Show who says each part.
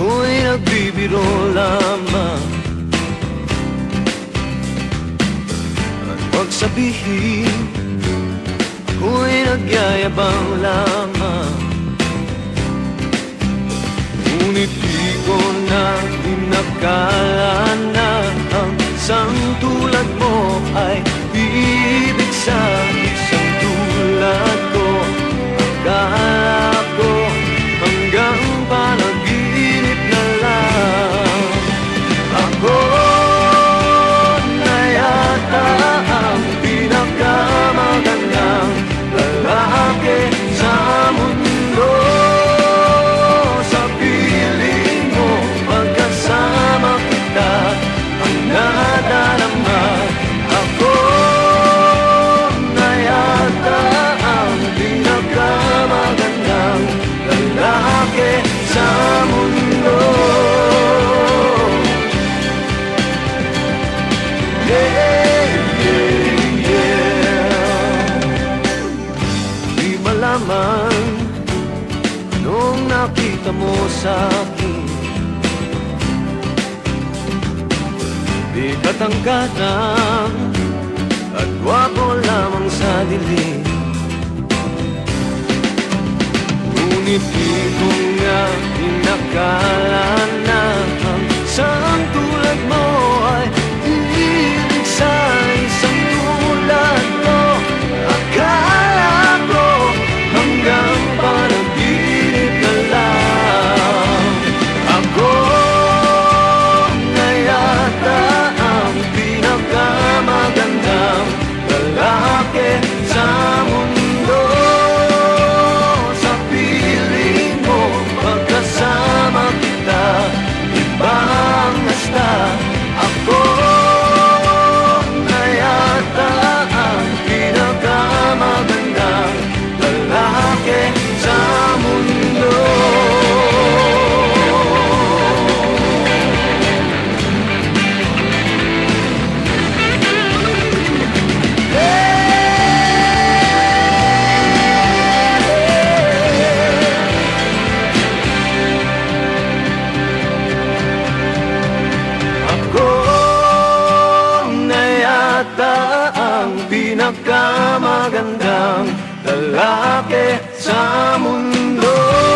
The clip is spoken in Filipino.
Speaker 1: Ako'y nagbibiro lamang. At huwag sabihin Ako'y nagyayabang lamang. Ngunit di ko na inakala Malaman Anong nakita mo sa akin. Di katangkatang At gwapo lamang sa dilim. Ngunit di ko nga inakala na Ang tulad mo ay ibig sa pinakamagandang lalaki sa mundo.